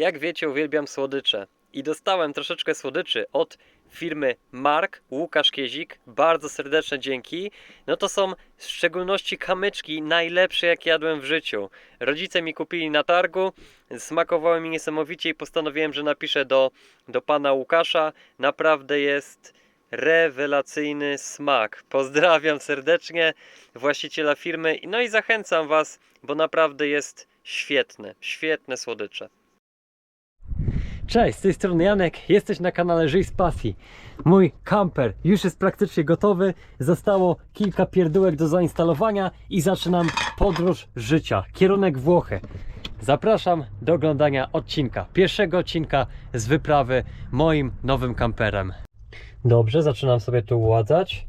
Jak wiecie, uwielbiam słodycze. I dostałem troszeczkę słodyczy od firmy Mark, Łukasz Kiezik. Bardzo serdeczne dzięki. No to są w szczególności kamyczki najlepsze, jakie jadłem w życiu. Rodzice mi kupili na targu, smakowały mi niesamowicie i postanowiłem, że napiszę do, do pana Łukasza. Naprawdę jest rewelacyjny smak. Pozdrawiam serdecznie właściciela firmy. No i zachęcam Was, bo naprawdę jest świetne, świetne słodycze. Cześć, z tej strony Janek, jesteś na kanale Żyj z Pasji. Mój kamper już jest praktycznie gotowy, zostało kilka pierdółek do zainstalowania i zaczynam podróż życia, kierunek Włochy. Zapraszam do oglądania odcinka, pierwszego odcinka z wyprawy moim nowym kamperem. Dobrze, zaczynam sobie tu ładzać.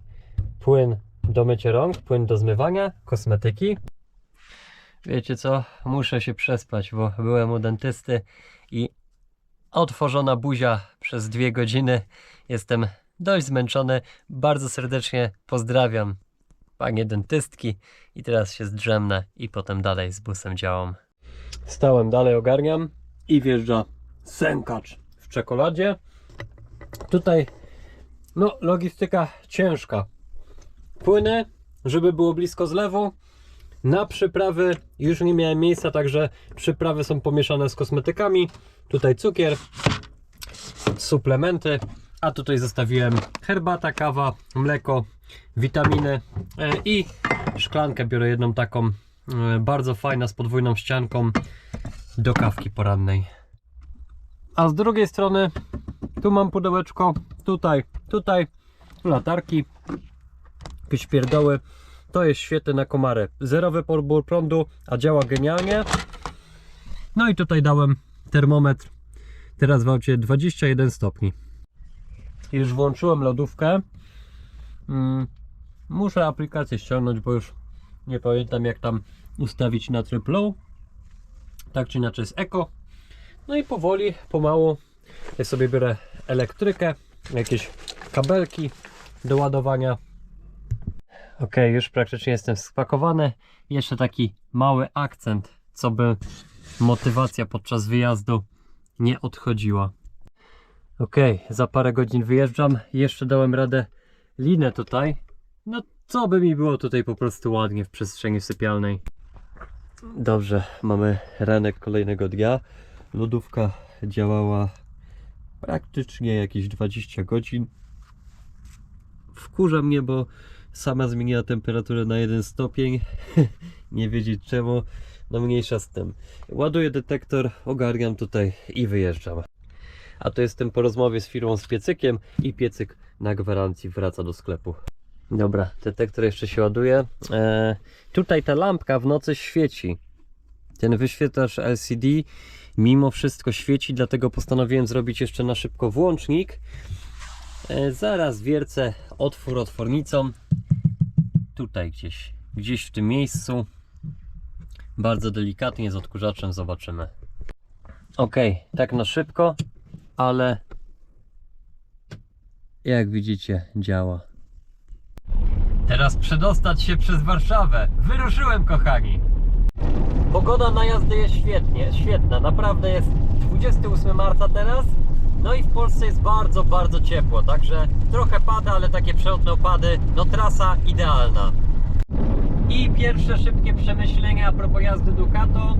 Płyn do mycia rąk, płyn do zmywania, kosmetyki. Wiecie co? Muszę się przespać, bo byłem u dentysty i otworzona buzia przez dwie godziny. Jestem dość zmęczony. Bardzo serdecznie pozdrawiam panie dentystki i teraz się zdrzemnę i potem dalej z busem działam. Stałem dalej, ogarniam i wjeżdża sękacz w czekoladzie. Tutaj no, logistyka ciężka. Płynę, żeby było blisko zlewu. Na przyprawy już nie miałem miejsca, także przyprawy są pomieszane z kosmetykami. Tutaj cukier, suplementy, a tutaj zostawiłem herbata, kawa, mleko, witaminy e, i szklankę biorę jedną taką e, bardzo fajna z podwójną ścianką do kawki porannej. A z drugiej strony tu mam pudełeczko, tutaj, tutaj latarki, jakieś pierdoły. To jest świetne na komary. Zerowy pobór prądu, a działa genialnie. No i tutaj dałem termometr. Teraz w aucie 21 stopni. Już włączyłem lodówkę. Mm, muszę aplikację ściągnąć, bo już nie pamiętam jak tam ustawić na tryb low. Tak czy inaczej jest eko. No i powoli, pomału ja sobie biorę elektrykę, jakieś kabelki do ładowania. Ok, już praktycznie jestem spakowany. Jeszcze taki mały akcent, co by motywacja podczas wyjazdu nie odchodziła. Ok, za parę godzin wyjeżdżam. Jeszcze dałem radę linę tutaj. No, co by mi było tutaj po prostu ładnie w przestrzeni sypialnej. Dobrze, mamy ranek kolejnego dnia. Lodówka działała praktycznie jakieś 20 godzin. Wkurza mnie, bo sama zmieniła temperaturę na 1 stopień. Nie wiedzieć czemu. No mniejsza z tym. Ładuję detektor, ogarniam tutaj i wyjeżdżam. A to jestem po rozmowie z firmą z piecykiem i piecyk na gwarancji wraca do sklepu. Dobra, detektor jeszcze się ładuje. Eee, tutaj ta lampka w nocy świeci. Ten wyświetlacz LCD mimo wszystko świeci, dlatego postanowiłem zrobić jeszcze na szybko włącznik. E, zaraz wiercę otwór otwornicą. Tutaj gdzieś, gdzieś w tym miejscu. Bardzo delikatnie z odkurzaczem zobaczymy. Ok, tak na szybko, ale jak widzicie działa. Teraz przedostać się przez Warszawę. Wyruszyłem kochani. Pogoda na jazdę jest świetnie, świetna. Naprawdę jest 28 marca teraz. No i w Polsce jest bardzo, bardzo ciepło. Także trochę pada, ale takie przelotne opady. No trasa idealna. I pierwsze szybkie przemyślenia a propos jazdy Ducato.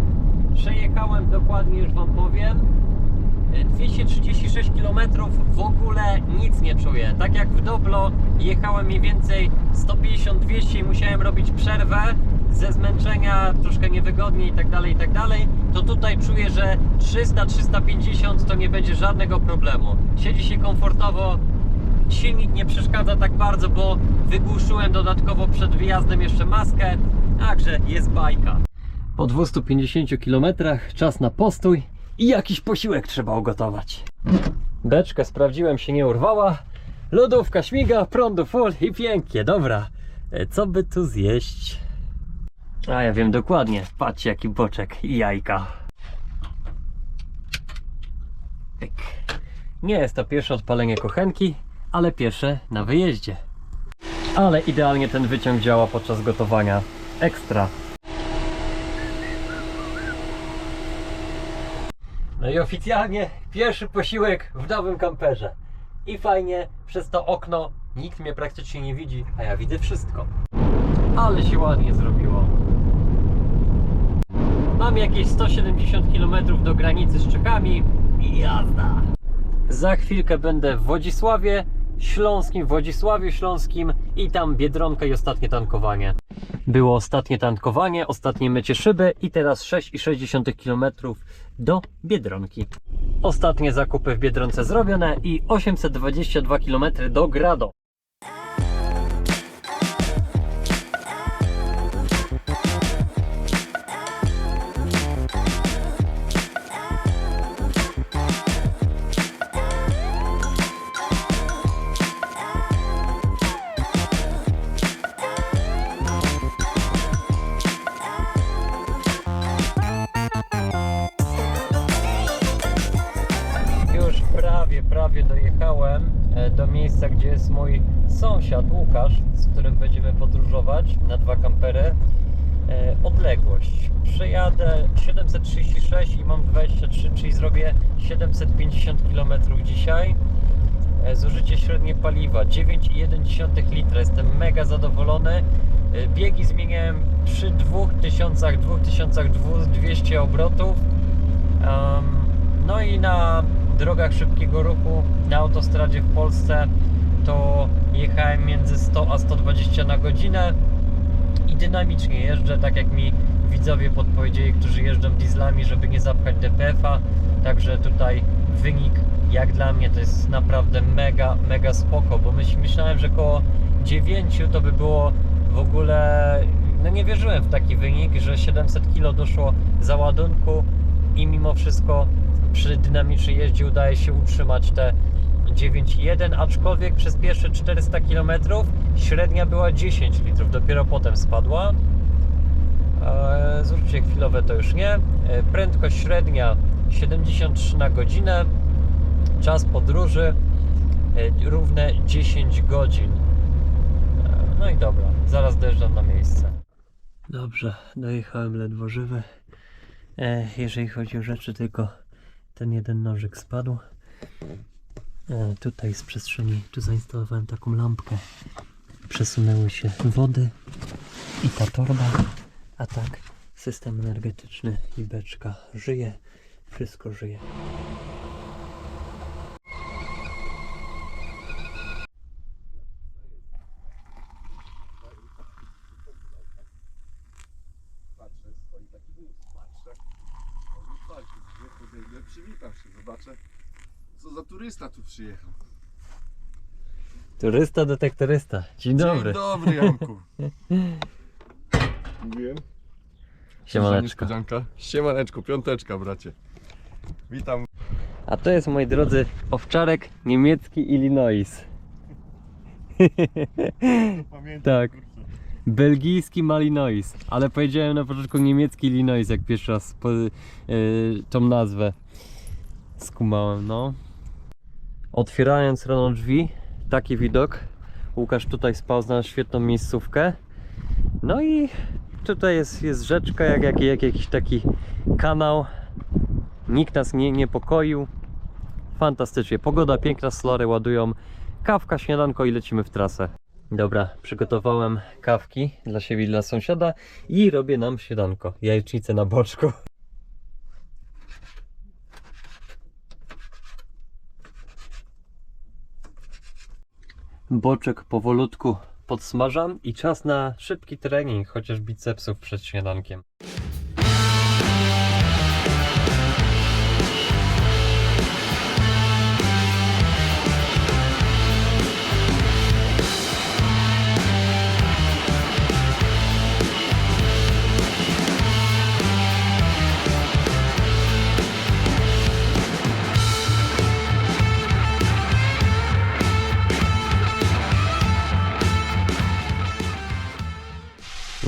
Przejechałem dokładnie, już Wam powiem. 236 km w ogóle nic nie czuję. Tak jak w Doblo jechałem mniej więcej 150-200 i musiałem robić przerwę ze zmęczenia, troszkę niewygodnie i tak dalej, i tak dalej, to tutaj czuję, że 300-350 to nie będzie żadnego problemu. Siedzi się komfortowo, silnik nie przeszkadza tak bardzo, bo wygłuszyłem dodatkowo przed wyjazdem jeszcze maskę, także jest bajka. Po 250 km czas na postój i jakiś posiłek trzeba ugotować. Beczkę sprawdziłem, się nie urwała. Lodówka śmiga, prądu full i pięknie. Dobra, e, co by tu zjeść? A ja wiem dokładnie. Patrzcie jaki boczek i jajka. Nie jest to pierwsze odpalenie kochenki, ale pierwsze na wyjeździe. Ale idealnie ten wyciąg działa podczas gotowania. Ekstra. No i oficjalnie pierwszy posiłek w nowym kamperze. I fajnie, przez to okno nikt mnie praktycznie nie widzi, a ja widzę wszystko. Ale się ładnie zrobiło. Mam jakieś 170 km do granicy z Czechami i jazda. Za chwilkę będę w Wodzisławie Śląskim, w Wodzisławiu Śląskim i tam Biedronka i ostatnie tankowanie. Było ostatnie tankowanie, ostatnie mycie szyby i teraz 6,6 km do Biedronki. Ostatnie zakupy w Biedronce zrobione i 822 km do Grado. Na dwa kampery. E, Odległość. Przejadę 736 i mam 23, czyli zrobię 750 km dzisiaj. E, Zużycie średnie paliwa 9,1 litra. Jestem mega zadowolony. E, Biegi zmieniałem przy 2000, 2200 obrotów. No i na drogach szybkiego ruchu, na autostradzie w Polsce to jechałem między 100 a 120 na godzinę dynamicznie jeżdżę, tak jak mi widzowie podpowiedzieli, którzy jeżdżą dieslami, żeby nie zapchać DPF-a. Także tutaj wynik jak dla mnie to jest naprawdę mega, mega spoko, bo myśl, myślałem, że koło 9 to by było w ogóle, no nie wierzyłem w taki wynik, że 700 kg doszło załadunku i mimo wszystko przy dynamicznej jeździe udaje się utrzymać te 9,1, aczkolwiek przez pierwsze 400 km średnia była 10 litrów, dopiero potem spadła. Eee, Zużycie chwilowe to już nie. Eee, Prędkość średnia 73 na godzinę. Czas podróży eee, równe 10 godzin. Eee, No i dobra, zaraz dojeżdżam na miejsce. Dobrze, dojechałem ledwo żywy. E, jeżeli chodzi o rzeczy, tylko ten jeden nożyk spadł. E, tutaj z przestrzeni, tu zainstalowałem taką lampkę. Przesunęły się wody i ta torba, a tak system energetyczny i beczka żyje, wszystko żyje. Patrzę, stoi taki wóz, patrzę. Mówię, patrz, gdzie podejdę, przywitam się, zobaczę, co za turysta tu przyjechał. Turysta, detektorysta. Dzień dobry. Dzień dobry, Janku. Mówiłem? Siemaneczko. Niespodzianka. Siemaneczko, piąteczka, bracie. Witam. A to jest, moi drodzy, owczarek niemiecki Illinois. Pamiętam, Tak. kurczę. Belgijski Malinois, ale powiedziałem na początku niemiecki Illinois, jak pierwszy raz po, yy, tą nazwę skumałem, no. Otwierając rano drzwi, taki widok. Łukasz tutaj spał, znalazł świetną miejscówkę. No i tutaj jest, jest rzeczka, jak, jak, jak jakiś taki kanał. Nikt nas nie niepokoił. Fantastycznie. Pogoda piękna, slory ładują. Kawka, śniadanko i lecimy w trasę. Dobra, przygotowałem kawki dla siebie i dla sąsiada i robię nam śniadanko. Jajecznicę na boczku. Boczek powolutku podsmażam i czas na szybki trening, chociaż bicepsów przed śniadankiem.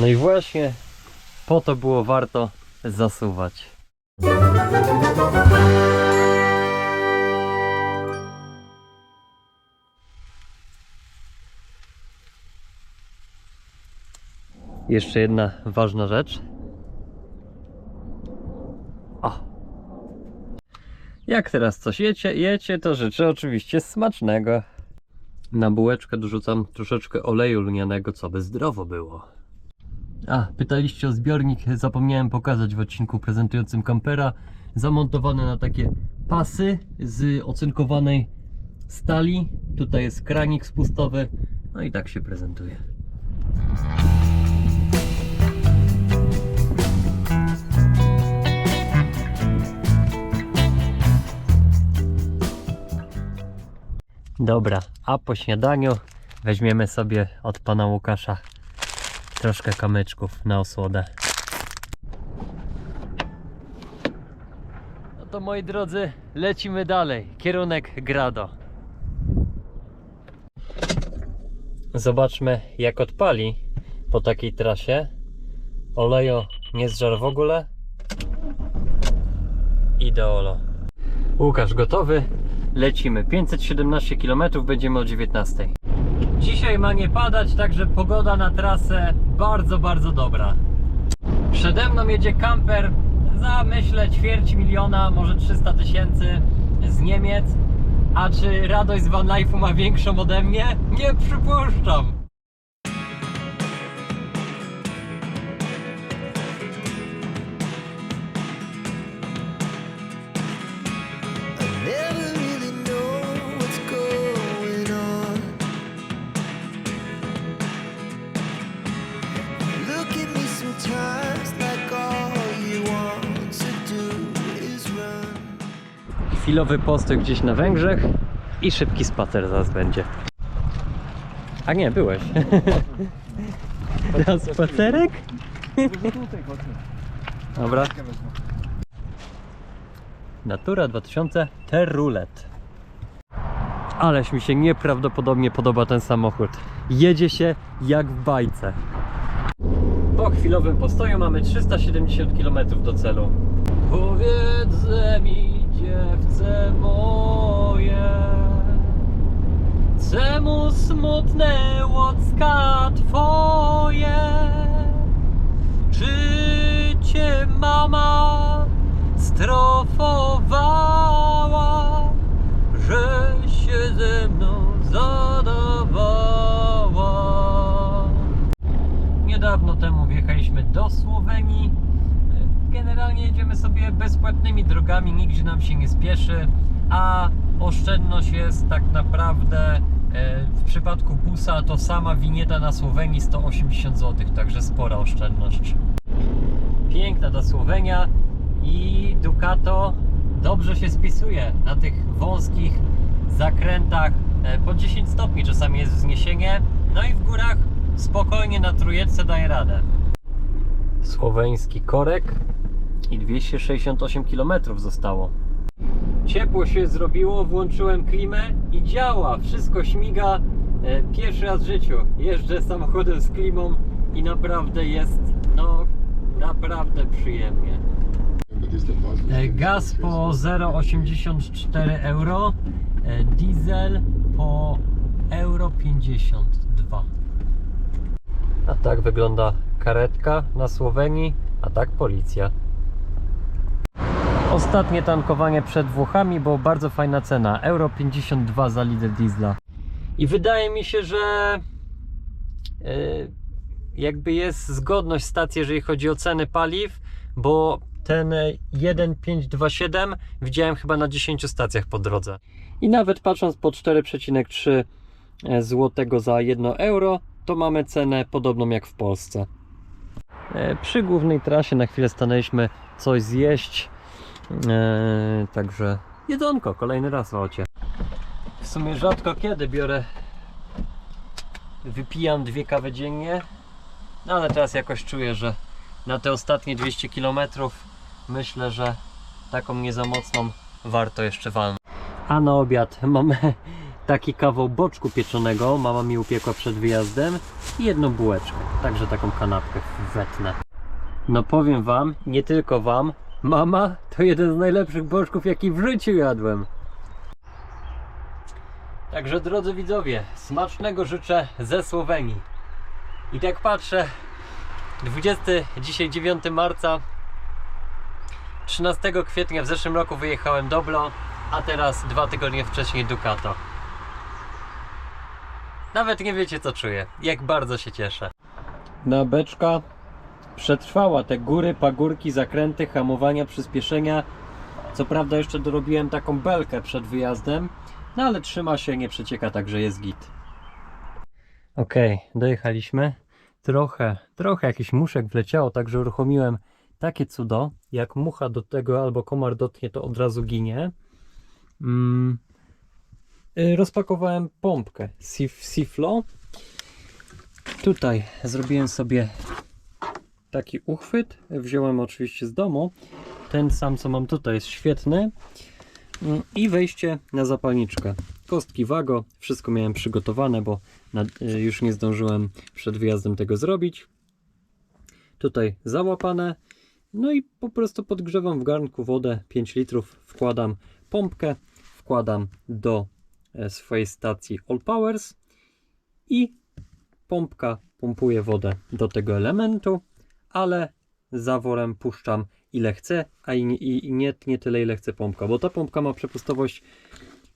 No i właśnie po to było warto zasuwać. Jeszcze jedna ważna rzecz. O. Jak teraz coś jecie, jecie, to życzę oczywiście smacznego. Na bułeczkę dorzucam troszeczkę oleju lnianego, co by zdrowo było. A, pytaliście o zbiornik, zapomniałem pokazać w odcinku prezentującym kampera. Zamontowany na takie pasy z ocynkowanej stali. Tutaj jest kranik spustowy. No i tak się prezentuje. Dobra, a po śniadaniu weźmiemy sobie od pana Łukasza troszkę kamyczków na osłodę. No to moi drodzy, lecimy dalej. Kierunek Grado. Zobaczmy jak odpali po takiej trasie. Olejo nie zżar w ogóle. Ideolo. Łukasz gotowy. Lecimy. 517 km będziemy o 19. Dzisiaj ma nie padać, także pogoda na trasę bardzo, bardzo dobra. Przede mną jedzie kamper za myślę ćwierć miliona, może 300 tysięcy z Niemiec. A czy radość z Van Life'u ma większą ode mnie? Nie przypuszczam. Chwilowy postój gdzieś na Węgrzech i szybki spacer zaraz będzie. A nie, byłeś. Na spacerek? Dobra. Natura 2000 Terrulet. Ależ mi się nieprawdopodobnie podoba ten samochód. Jedzie się jak w bajce. Po chwilowym postoju mamy 370 km do celu. Powiedzże mi, dziewczę moje, czemu smutne łocka twoje? Czy cię mama strofowała, Generalnie jedziemy sobie bezpłatnymi drogami, nigdzie nam się nie spieszy, a oszczędność jest tak naprawdę e, w przypadku busa to sama winieta na Słowenii 180 zł, także spora oszczędność. Piękna ta Słowenia i Ducato dobrze się spisuje na tych wąskich zakrętach e, po 10 stopni czasami jest wzniesienie, no i w górach spokojnie na trójeczce daje radę. Słoweński korek i 268 km zostało. Ciepło się zrobiło, włączyłem klimę i działa, wszystko śmiga. E, Pierwszy raz w życiu jeżdżę samochodem z klimą i naprawdę jest, no, naprawdę przyjemnie. E, Gaz po 0,84 euro, e, diesel po euro 52. A tak wygląda karetka na Słowenii, a tak policja. Ostatnie tankowanie przed Włochami, bo bardzo fajna cena. Euro 52 za litr diesla. I wydaje mi się, że yy, jakby jest zgodność stacji, jeżeli chodzi o ceny paliw, bo ten 1,527 widziałem chyba na 10 stacjach po drodze. I nawet patrząc po 4,3 złotego za 1 euro, to mamy cenę podobną jak w Polsce. E, Przy głównej trasie na chwilę stanęliśmy coś zjeść. E, także jedzonko, kolejny raz w aucie. W sumie rzadko kiedy biorę, wypijam dwie kawy dziennie, no ale teraz jakoś czuję, że na te ostatnie 200 km myślę, że taką nie za mocną warto jeszcze walnąć. A na obiad mamy taki kawał boczku pieczonego, mama mi upiekła przed wyjazdem i jedną bułeczkę, także taką kanapkę wetnę. No powiem wam, nie tylko wam, mama to jeden z najlepszych boczków jaki w życiu jadłem. Także drodzy widzowie, smacznego życzę ze Słowenii. I tak patrzę, 20, dzisiaj 9 marca, 13 kwietnia w zeszłym roku wyjechałem Doblo, a teraz dwa tygodnie wcześniej Ducato. Nawet nie wiecie co czuję, jak bardzo się cieszę. Na beczka przetrwała te góry, pagórki, zakręty, hamowania, przyspieszenia. Co prawda jeszcze dorobiłem taką belkę przed wyjazdem, no ale trzyma się, nie przecieka, także jest git. Okej, dojechaliśmy. Trochę, trochę jakiś muszek wleciało, także uruchomiłem takie cudo. Jak mucha do tego albo komar dotknie, to od razu ginie. Mm. Y, Rozpakowałem pompkę Sif Siflo. Tutaj zrobiłem sobie taki uchwyt. Wziąłem oczywiście z domu. Ten sam, co mam tutaj, jest świetny. Mm, I wejście na zapalniczkę. Kostki Wago, wszystko miałem przygotowane, bo y, już nie zdążyłem przed wyjazdem tego zrobić. Tutaj załapane. No i po prostu podgrzewam w garnku wodę 5 litrów, wkładam pompkę, wkładam do e, swojej stacji All Powers i pompka pompuje wodę do tego elementu, ale zaworem puszczam ile chcę, a i, i, nie, nie tyle ile chce pompka, bo ta pompka ma przepustowość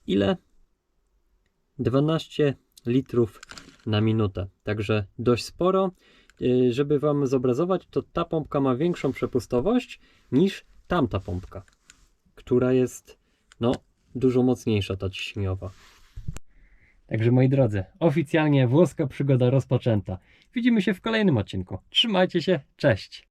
ile? 12 litrów na minutę, także dość sporo. Yy, Żeby Wam zobrazować, to ta pompka ma większą przepustowość niż tamta pompka, która jest no dużo mocniejsza ta ciśnieniowa. Także moi drodzy, oficjalnie włoska przygoda rozpoczęta. Widzimy się w kolejnym odcinku. Trzymajcie się, cześć!